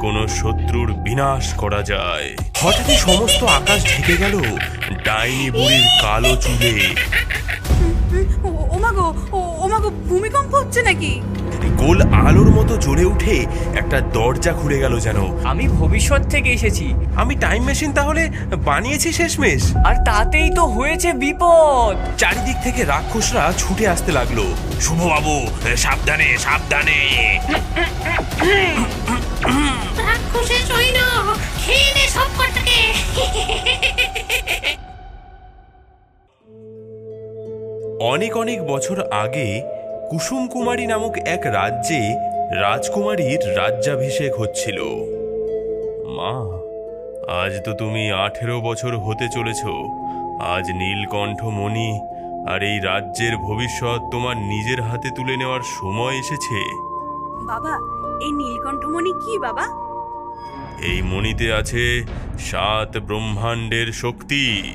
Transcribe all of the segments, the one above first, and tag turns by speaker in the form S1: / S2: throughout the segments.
S1: কোনো শত্রুর বিনাশ করা যায়। হঠাৎই সমস্ত আকাশ ঢেকে গেল। ডাইনি বুড়ির কালো চুলে।
S2: ও ওমাগো ও ওমাগো ভূমিকম্প হচ্ছে নাকি?
S1: গোল আলোর মতো জ্বলে উঠে একটা দরজা খুলে গেল যেন।
S3: আমি ভবিষ্যৎ থেকে এসেছি।
S1: আমি টাইম মেশিন তাহলে বানিয়েছি শেষমেশ।
S3: আর তাতেই তো হয়েছে বিপদ।
S1: চারিদিক থেকে রাক্ষসরা ছুটে আসতে লাগল। শুভবাবু সাবধানে সাবধানে।
S4: সৈন্য খেয়ে নে সব কটাকে।
S1: অনেক অনেক বছর আগে কুসুম কুমারী নামক এক রাজ্যে রাজকুমারীর রাজ্যাভিষেক হচ্ছিল। মা আজ তো তুমি আঠেরো বছর হতে চলেছ। আজ নীলকণ্ঠ মণি আর এই রাজ্যের ভবিষ্যৎ তোমার নিজের হাতে তুলে নেওয়ার সময় এসেছে।
S2: বাবা এই নীলকণ্ঠমণি কি বাবা?
S1: এই মণিতে আছে সাত ব্রহ্মাণ্ডের শক্তি।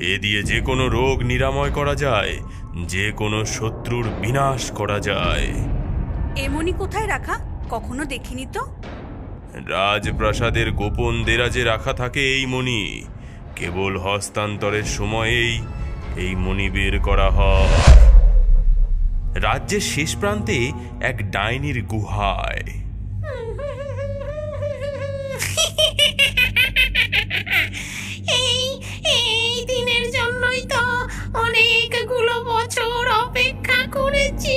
S1: এ দিয়ে যে কোনো রোগ নিরাময় করা যায় যে কোনো শত্রুর বিনাশ করা যায়।
S2: এমনি কোথায় রাখা? কখনো দেখিনি তো?
S1: রাজপ্রাসাদের গোপন দেরাজে রাখা থাকে এই মণি। কেবল হস্তান্তরের সময়েই এই মণি বের করা হয়। রাজ্যের শেষ প্রান্তে এক ডাইনির গুহায়।
S4: এই এই দিনের জন্যই তো অনেকগুলো বছর অপেক্ষা করেছি।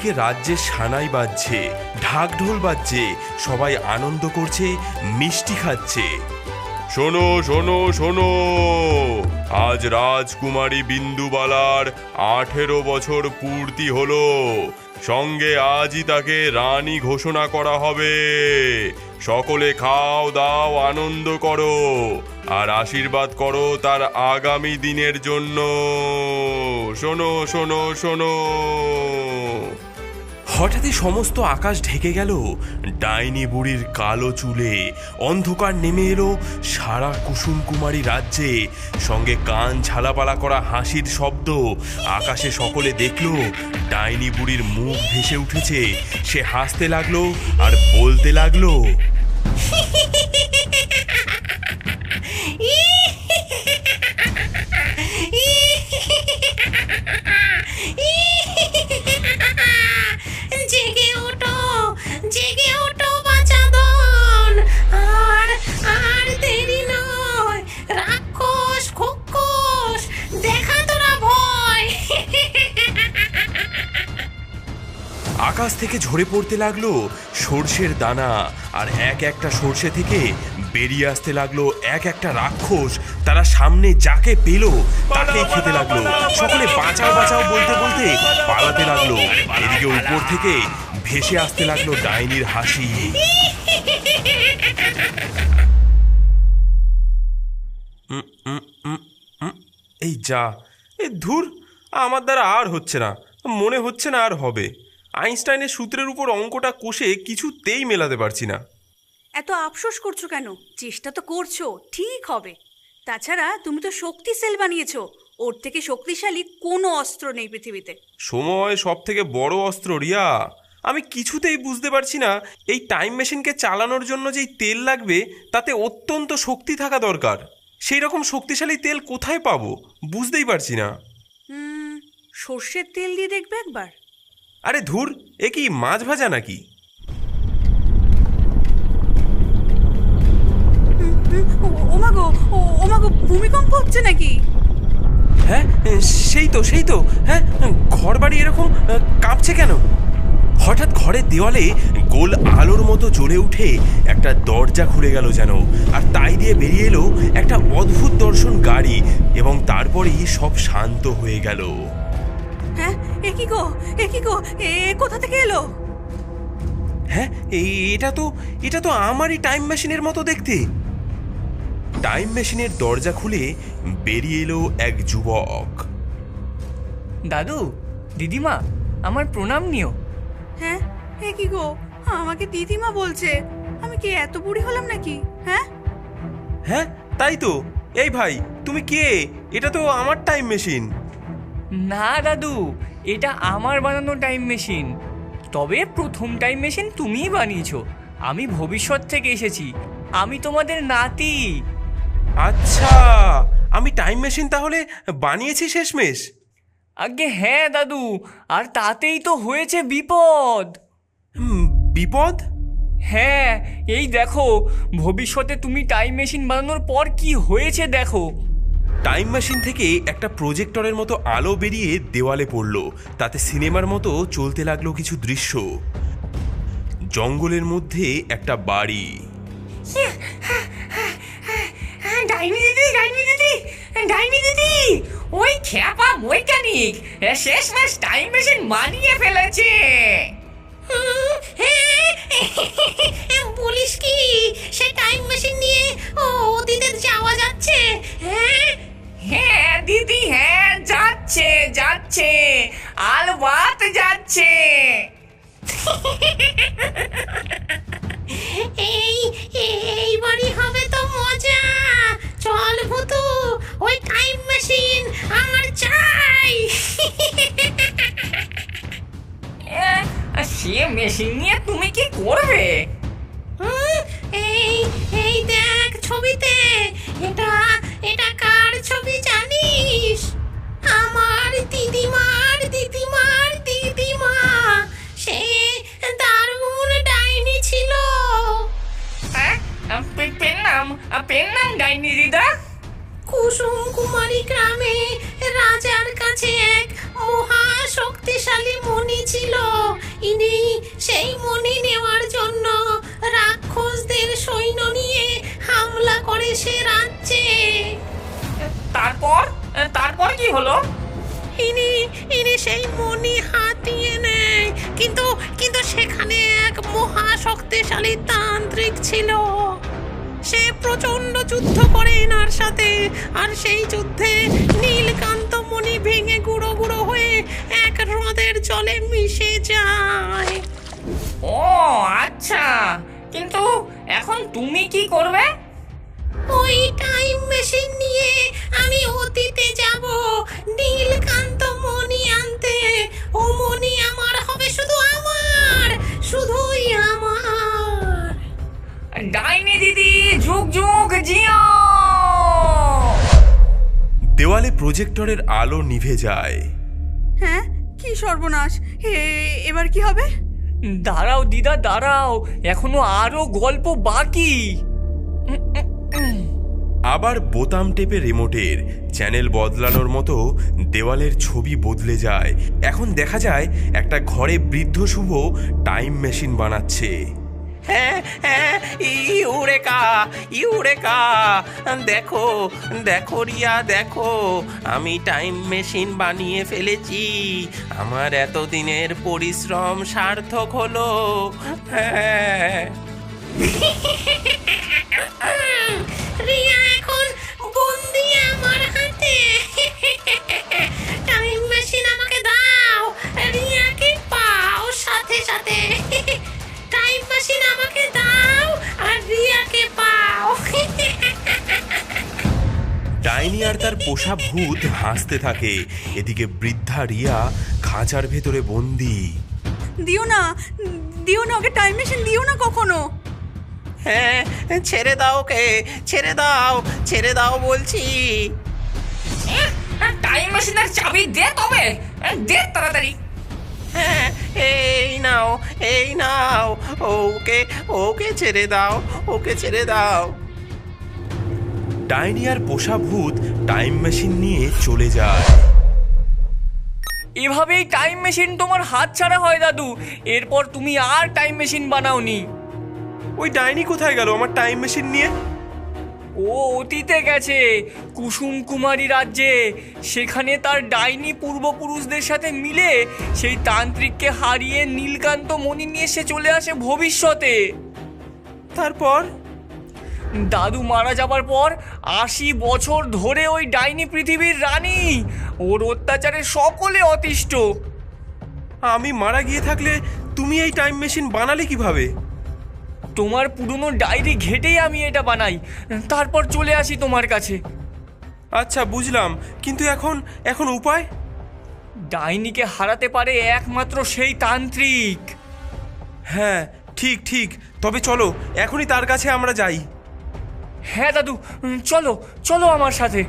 S1: এদিকে রাজ্যে সানাই বাজছে ঢাক ঢোল বাজছে, সবাই আনন্দ করছে, মিষ্টি খাচ্ছে। শোনো শোনো শোনো, আজ রাজকুমারী বিন্দুবালার আঠেরো বছর পূর্তি হলো। সঙ্গে আজই তাকে রানী ঘোষণা করা হবে। সকলে খাও, দাও, আনন্দ করো আর আশীর্বাদ করো তার আগামী দিনের জন্য। শোনো শোনো শোনো। হঠাৎই সমস্ত আকাশ ঢেকে গেল। ডাইনি বুড়ির কালো চুলে অন্ধকার নেমে এলো সারা কুসুম কুমারী রাজ্যে। সঙ্গে কান ঝালাপালা করা হাসির শব্দ আকাশে সকলে দেখল, ডাইনি বুড়ির মুখ ভেসে উঠেছে। সে হাসতে লাগল আর বলতে লাগল আকাশ থেকে ঝরে পড়তে লাগল সর্ষের দানা আর এক একটা সর্ষে থেকে বেরিয়ে আসতে লাগল এক একটা রাক্ষস। তারা সামনে যাকে পেল তাকেই খেতে লাগল। সকলে বাঁচাও বাঁচাও বলতে বলতে পালাতে লাগল। এদিকে উপর থেকে ভেসে আসতে লাগল ডাইনির হাসি। এই যা এ ধুর আমার দ্বারা আর হচ্ছে না মনে হচ্ছে না আর হবে। আইনস্টাইনের সূত্রের উপর অঙ্কটা কষে কিছুতেই মেলাতে পারছি না।
S2: এত আফসোস করছ কেন? চেষ্টা তো করছ ঠিক হবে। তাছাড়া তুমি তো শক্তি সেল বানিয়েছো ওর থেকে শক্তিশালী কোনো অস্ত্র নেই পৃথিবীতে।
S1: সময় সব থেকে বড় অস্ত্র রিয়া। আমি কিছুতেই বুঝতে পারছি না এই টাইম মেশিনকে চালানোর জন্য যেই তেল লাগবে তাতে অত্যন্ত শক্তি থাকা দরকার। সেই রকম শক্তিশালী তেল কোথায় পাবো? বুঝতেই পারছি না।
S2: সর্ষের তেল দিয়ে দেখবে একবার?
S1: আরে ধুর এ কি মাছ ভাজা নাকি?
S2: ওমাগো ওমাগো ভূমিকম্প হচ্ছে নাকি?
S1: হ্যাঁ সেই তো সেই তো। হ্যাঁ ঘর বাড়ি এরকম কাঁপছে কেন? হঠাৎ ঘরের দেওয়ালে গোল আলোর মতো জ্বলে উঠে একটা দরজা খুলে গেল যেন আর তাই দিয়ে বেরিয়ে এলো একটা অদ্ভুত দর্শন গাড়ি এবং তারপরেই সব শান্ত হয়ে গেল।
S2: হ্যাঁ? এ কি গো? এ কি গো? এ কোথা থেকে এলো?
S1: হ্যাঁ এই- এটা তো এটা তো আমারই টাইম মেশিনের মতো দেখতে। টাইম মেশিনের দরজা খুলে বেরিয়ে এলো এক যুবক।
S5: দাদু দিদিমা আমার প্রণাম নিও।
S2: হ্যাঁ? এ কি গো? আমাকে দিদিমা বলছে। আমি কি এত বুড়ি হলাম নাকি? হ্যাঁ?
S1: হ্যাঁ তাই তো। এই ভাই তুমি কে? এটা তো আমার টাইম মেশিন
S5: না দাদু এটা আমার বানানো টাইম মেশিন তবে প্রথম টাইম মেশিন তুমিই বানিয়েছো। আমি ভবিষ্যৎ থেকে এসেছি। আমি তোমাদের নাতি।
S1: আচ্ছা আমি টাইম মেশিন তাহলে বানিয়েছি শেষমেশ?
S5: আগে হ্যাঁ দাদু আর তাতেই তো হয়েছে বিপদ।
S1: বিপদ?
S5: হ্যাঁ এই দেখো ভবিষ্যতে তুমি টাইম মেশিন বানানোর পর কি হয়েছে দেখো।
S1: টাইম মেশিন থেকে একটা প্রজেক্টরের মতো আলো বেরিয়ে দেওয়ালে পড়ল। তাতে সিনেমার মতো চলতে লাগল কিছু দৃশ্য। জঙ্গলের মধ্যে একটা বাড়ি।
S3: ডাইনি দিদি ডাইনি দিদি ডাইনি দিদি ওই খ্যাপা বৈজ্ঞানিক শেষ মাস টাইম মেশিন মানিয়ে ফেলেছে।
S4: বলিস কি সে টাইম মেশিন নিয়ে ও অতীতে যাওয়া যাচ্ছে হ্যাঁ?
S3: হ্যাঁ দিদি হ্যাঁ যাচ্ছে যাচ্ছে। আলবাত যাচ্ছে।
S4: এই এইবারই হবে তো মজা। চল ভুতু ওই টাইম মেশিন আমার চাই।
S3: সে মেশিন নিয়ে তুমি কি করবে?
S4: এই এই দেখ ছবিতে এটা কুমারী গ্রামে রাজার কাছে এক মহা শক্তিশালী মণি ছিল। ইনি সেই মণি নেওয়ার জন্য রাক্ষসদের সৈন্য নিয়ে হামলা করে সে রাজ্যে।
S3: তারপর? তারপর কি হলো?
S4: ইনি ইনি সেই মণি হাতিয়ে নেয়। কিন্তু কিন্তু সেখানে এক মহা শক্তিশালী তান্ত্রিক ছিল। সে প্রচণ্ড যুদ্ধ করে এনার সাথে। আর সেই যুদ্ধে নীলকান্ত মণি ভেঙে গুঁড়ো গুঁড়ো হয়ে এক হ্রদের জলে মিশে যায়।
S3: ও আচ্ছা। কিন্তু এখন তুমি কি করবে?
S4: ওই টাইম মেশিন নিয়ে আমি অতীতে যাব। নীলকান্ত মণি আনতে। ও মণি আমার হবে শুধু আমার শুধুই আমার।
S3: ডাইনি দিদি যুগ যুগ জিও!
S1: দেওয়ালে প্রজেক্টরের আলো নিভে যায়।
S2: হ্যাঁ কি সর্বনাশ। এ এবার কি হবে?
S5: দাঁড়াও দিদা দাঁড়াও। এখনও আরও গল্প বাকি।
S1: আবার বোতাম টেপে রিমোটের চ্যানেল বদলানোর মতো দেওয়ালের ছবি বদলে যায়। এখন দেখা যায় একটা ঘরে বৃদ্ধ শুভ টাইম মেশিন বানাচ্ছে।
S6: Eureka eureka. দেখো দেখো রিয়া, দেখো, আমি টাইম মেশিন বানিয়ে ফেলেছি। আমার এতদিনের পরিশ্রম সার্থক হলো। হ্যাঁ।
S4: সাথে।
S1: ডাইনি আর তার পোষা ভূত হাসতে থাকে। এদিকে বৃদ্ধা রিয়া খাঁচার ভেতরে বন্দি।
S2: দিও না দিও না ওকে টাইম মেশিন দিও না কখনো।
S6: হ্যাঁ ছেড়ে দাও কে ছেড়ে দাও ছেড়ে দাও বলছি।
S3: টাইম মেশিনের চাবি দে তবে দে তাড়াতাড়ি।
S6: হ্যাঁ এই নাও এই নাও ওকে ওকে ছেড়ে দাও ওকে ছেড়ে দাও।
S1: ডাইনি আর পোষা ভূত টাইম মেশিন নিয়ে চলে যায়।
S5: এভাবেই টাইম মেশিন তোমার হাত ছাড়া হয় দাদু। এরপর তুমি আর টাইম মেশিন বানাওনি।
S1: ওই ডাইনি কোথায় গেল আমার টাইম মেশিন নিয়ে?
S5: ও অতীতে গেছে কুসুম কুমারী রাজ্যে। সেখানে তার ডাইনি পূর্বপুরুষদের সাথে মিলে সেই তান্ত্রিককে হারিয়ে নীলকান্ত মণি নিয়ে সে চলে আসে ভবিষ্যতে।
S1: তারপর?
S5: দাদু মারা যাবার পর আশি বছর ধরে ওই ডাইনি পৃথিবীর রানী। ওর অত্যাচারে সকলে অতিষ্ঠ।
S1: আমি মারা গিয়ে থাকলে তুমি এই টাইম মেশিন বানালে কীভাবে?
S5: তোমার পুরনো ডায়েরি ঘেটেই আমি এটা বানাই। তারপর চলে আসি তোমার কাছে।
S1: আচ্ছা বুঝলাম। কিন্তু এখন এখন উপায়?
S5: ডাইনিকে হারাতে পারে একমাত্র সেই তান্ত্রিক।
S1: হ্যাঁ ঠিক ঠিক। তবে চলো এখনই তার কাছে আমরা যাই।
S5: হ্যাঁ দাদু। চলো চলো আমার সাথে।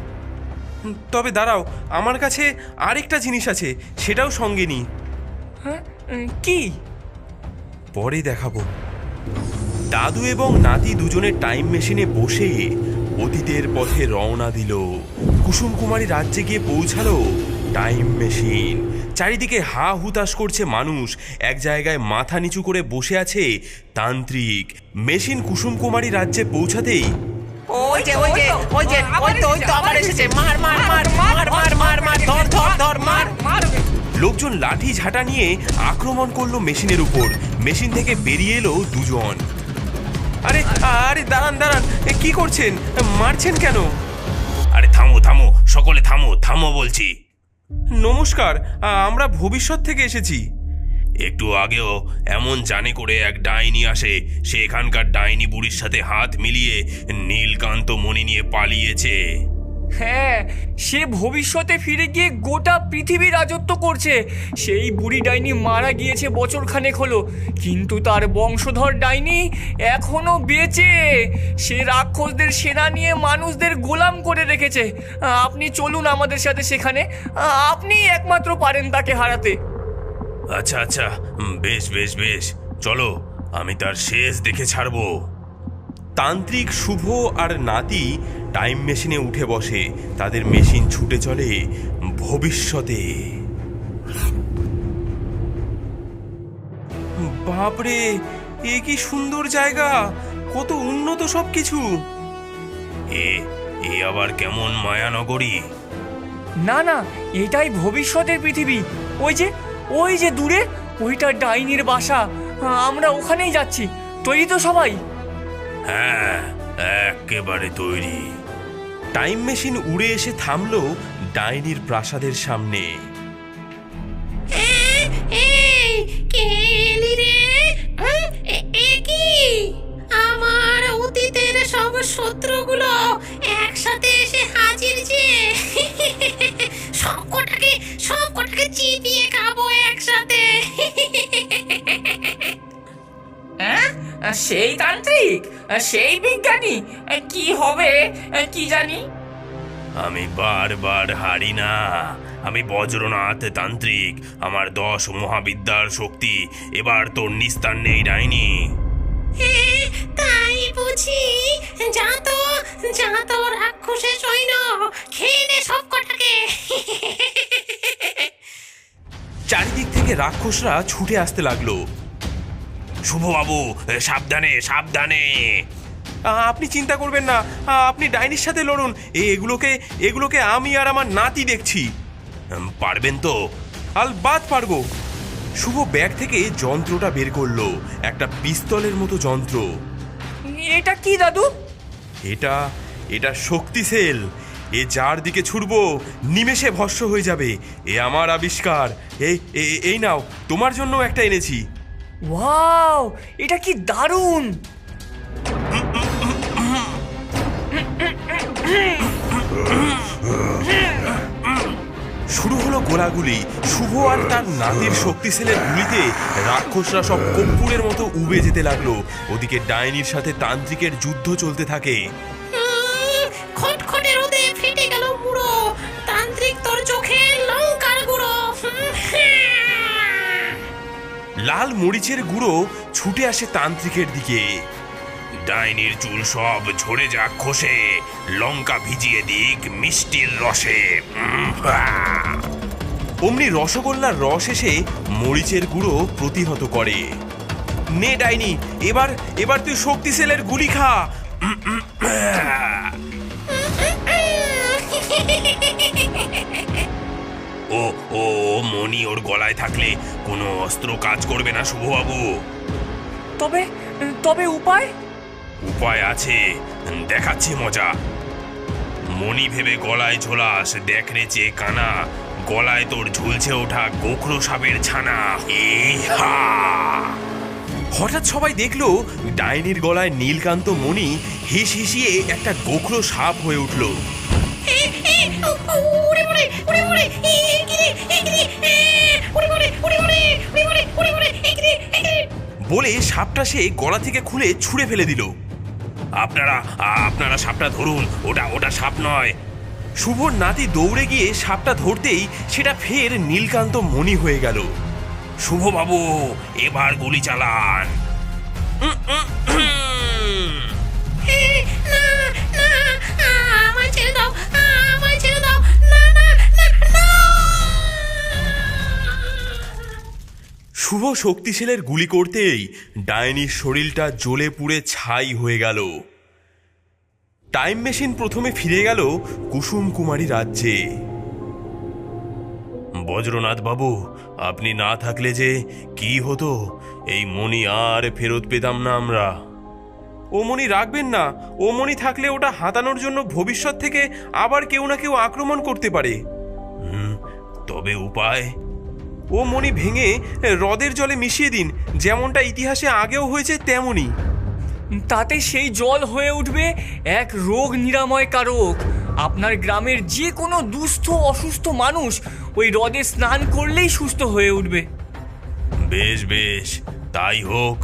S1: তবে দাঁড়াও আমার কাছে আরেকটা জিনিস আছে সেটাও সঙ্গে নিই।
S5: হ্যাঁ কি?
S1: পরে দেখাবো। দাদু এবং নাতি দুজনে টাইম মেশিনে বসে অতীতের পথে রওনা দিল। কুসুম কুমারী রাজ্যে গিয়ে পৌঁছালো টাইম মেশিন। চারিদিকে হা হুতাশ করছে মানুষ। এক জায়গায় মাথা নিচু করে বসে আছে তান্ত্রিক। মেশিন কুসুম কুমারী রাজ্যে পৌঁছাতেই
S6: ওই যে ওই যে ওই যে ওই তো ওই তো আবার এসেছে। মার মার মার মার মার মার মার ধর ধর ধর মার।
S1: লোকজন লাঠি ঝাঁটা নিয়ে আক্রমণ করল মেশিনের উপর। মেশিন থেকে বেরিয়ে এলো দুজন। আরে আরে দাঁড়ান দাঁড়ান কি করছেন? মারছেন কেন? আরে থামো থামো সকলে থামো থামো বলছি। নমস্কার আমরা ভবিষ্যৎ থেকে এসেছি। একটু আগেও এমন জানে করে এক ডাইনি আসে, সে এখানকার ডাইনি বুড়ির সাথে হাত মিলিয়ে নীলকান্ত মণি নিয়ে পালিয়েছে।
S5: হ্যাঁ সে ভবিষ্যতে ফিরে গিয়ে গোটা পৃথিবী রাজত্ব করছে। সেই বুড়ি ডাইনি মারা গিয়েছে বছর খানেক হলো, কিন্তু তার বংশধর ডাইনি এখনও বেঁচে। সে রাক্ষসদের সেনা নিয়ে মানুষদের গোলাম করে রেখেছে। আপনি চলুন আমাদের সাথে সেখানে। আপনি একমাত্র পারেন তাকে হারাতে।
S1: আচ্ছা আচ্ছা। বেশ বেশ বেশ। চলো, আমি তার শেষ দেখে ছাড়বো। তান্ত্রিক শুভ আর নাতি টাইম মেশিনে উঠে বসে। তাদের মেশিন ছুটে চলে ভবিষ্যতে। বাপরে, এ কি সুন্দর জায়গা! কত উন্নত সব কিছু এ এ আবার কেমন মায়ানগরী!
S5: না না, এটাই ভবিষ্যতের পৃথিবী। ওই যে ওই যে দূরে ওইটা ডাইনির বাসা। আমরা ওখানেই যাচ্ছি। তৈরি তো সবাই।
S1: হ্যাঁ একেবারে তৈরি। টাইম মেশিন উড়ে এসে থামলো ডাইনির প্রাসাদের সামনে।
S4: আমার অতীতের সব শত্রুগুলো একসাথে এসে হাজির যে। সব কটাকে সব কটাকে চিবিয়ে খাব একসাথে।
S3: হ্যাঁ? সেই তান্ত্রিক সেই বিজ্ঞানী কি হবে কি জানি?
S1: আমি বারবার হারি না। আমি বজ্রনাথ তান্ত্রিক আমার দশ মহাবিদ্যার শক্তি এবার তোর নিস্তার নেই ডাইনি।
S4: এ, তাই বুঝি। যা তো যা তো রাক্ষসের সৈন্য। খেয়ে নে সব কটাকে।
S1: চারিদিক থেকে রাক্ষসরা ছুটে আসতে লাগল। শুভবাবু সাবধানে সাবধানে। আপনি চিন্তা করবেন না। আপনি ডাইনির সাথে লড়ুন। এগুলোকে এগুলোকে আমি আর আমার নাতি দেখছি। পারবেন তো? আল বাদ পারব। শুভ ব্যাগ থেকে যন্ত্রটা বের করল। একটা পিস্তলের মতো যন্ত্র।
S5: এটা কি দাদু?
S1: এটা এটা শক্তি সেল। এ যার দিকে ছুটবো নিমেষে ভস্য হয়ে যাবে। এ আমার আবিষ্কার। এই এই নাও তোমার জন্য একটা এনেছি।
S5: ওয়াও এটা কি দারুণ!
S1: শুরু হলো গোলাগুলি। শুভ আর তার নাতির শক্তি সেলের গুলিতে রাক্ষসরা সব কপ্পুরের মতো উবে যেতে লাগল। ওদিকে ডাইনির সাথে তান্ত্রিকের যুদ্ধ চলতে থাকে।
S4: উম, খটখটে রোদে ফেটে গেল মুড়ো। তান্ত্রিক তোর চোখে লঙ্কার গুঁড়ো। হ্যাঁ।
S1: লাল মরিচের গুঁড়ো ছুটে আসে তান্ত্রিকের দিকে। ডাইনির চুল সব ঝরে যাক খসে, লঙ্কা ভিজিয়ে দিক মিষ্টির রসে। অমনি রসগোল্লার রস এসে মরিচের গুঁড়ো প্রতিহত করে। নে ডাইনি, এবার এবার তুই শক্তি সেলের গুলি খা। ও ও মনি ওর গলায় থাকলে কোনো অস্ত্র কাজ করবে না শুভবাবু।
S5: তবে তবে উপায়?
S1: উপায় আছে। দেখাচ্ছি মজা। মনি ভেবে গলায় ঝোলাস দেখরে চেয়ে কানা গলায় তোর ঝুলছে ওঠা গোখরো সাপের ছানা। হা হঠাৎ সবাই দেখল ডাইনির গলায় নীলকান্ত মণি হিস হিসিয়ে একটা গোখরো সাপ হয়ে উঠল। বলে সাপটা সে গলা থেকে খুলে ছুঁড়ে ফেলে দিল। আপনারা আপনারা সাপটা ধরুন। ওটা ওটা সাপ নয়। শুভর নাতি দৌড়ে গিয়ে সাপটা ধরতেই সেটা ফের নীলকান্ত মনি হয়ে গেল। শুভবাবু, এবার গুলি চালান।
S4: আমার ছেলে দাও।
S1: শুভ শক্তিশালের গুলি করতেই ডাইনির শরীরটা জ্বলে পুড়ে ছাই হয়ে গেল। টাইম মেশিন প্রথমে ফিরে গেল কুসুম কুমারী রাজ্যে। বজ্রনাথ বাবু, আপনি না থাকলে যে কি হতো? এই মণি আর ফেরত পেতাম না আমরা। ও মণি রাখবেন না, ও মণি থাকলে ওটা হাতানোর জন্য ভবিষ্যৎ থেকে আবার কেউ না কেউ আক্রমণ করতে পারে। তবে উপায়? ও মণি ভেঙে হ্রদের জলে মিশিয়ে দিন যেমনটা ইতিহাসে আগেও হয়েছে তেমনই।
S5: তাতে সেই জল হয়ে উঠবে এক রোগ নিরাময় কারক। আপনার গ্রামের যে কোনো দুস্থ অসুস্থ মানুষ ওই হ্রদে স্নান করলেই সুস্থ হয়ে উঠবে।
S1: বেশ বেশ তাই হোক।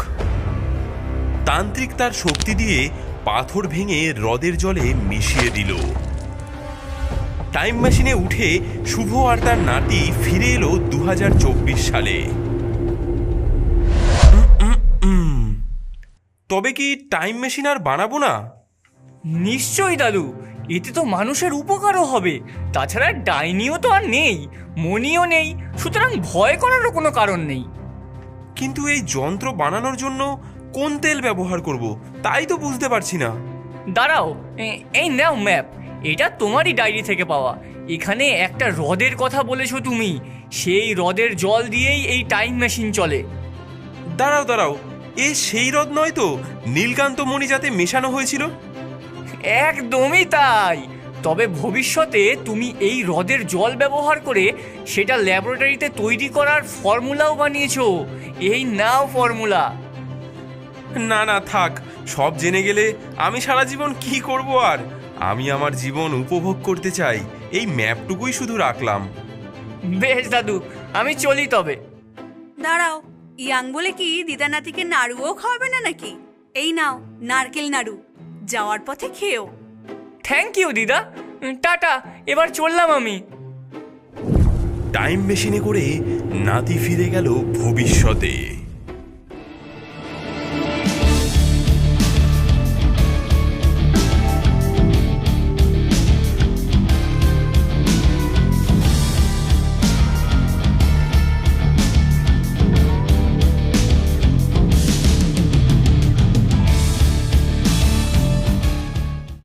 S1: তান্ত্রিক তার শক্তি দিয়ে পাথর ভেঙে হ্রদের জলে মিশিয়ে দিল। টাইম মেশিনে উঠে শুভ আর তার নাতি ফিরে এলো দু হাজার চব্বিশ সালে। তবে কি টাইম মেশিন আর বানাবো না?
S5: নিশ্চয়ই দাদু এতে তো মানুষের উপকারও হবে। তাছাড়া ডাইনিও তো আর নেই মনিও নেই সুতরাং ভয় করারও কোনো কারণ নেই।
S1: কিন্তু এই যন্ত্র বানানোর জন্য কোন তেল ব্যবহার করব তাই তো বুঝতে পারছি না।
S5: দাঁড়াও এই নাও ম্যাপ এটা তোমারই ডায়েরি থেকে পাওয়া। এখানে একটা হ্রদের কথা বলেছ তুমি। সেই হ্রদের জল দিয়েই এই টাইম মেশিন চলে।
S1: দাঁড়াও দাঁড়াও। এ সেই হ্রদ নয় তো? নীলকান্ত মণি যাতে মেশানো হয়েছিল?
S5: একদমই তাই। তবে ভবিষ্যতে তুমি এই হ্রদের জল ব্যবহার করে সেটা ল্যাবরেটরিতে তৈরি করার ফর্মুলাও বানিয়েছো। এই নাও ফর্মুলা
S1: না না থাক। সব জেনে গেলে আমি সারা জীবন কি করব আর? আমি আমার জীবন উপভোগ করতে চাই। এই ম্যাপটুকুই শুধু রাখলাম।
S5: বেশ দাদু আমি চলি তবে।
S2: দাঁড়াও ইয়াং বলে কি দিদা নাতিকে নাড়ুও খাওয়াবে না নাকি? এই নাও নারকেল নাড়ু। যাওয়ার পথে খেয়েও।
S5: থ্যাংক ইউ দিদা। টাটা এবার চললাম আমি।
S1: টাইম মেশিনে করে নাতি ফিরে গেল ভবিষ্যতে।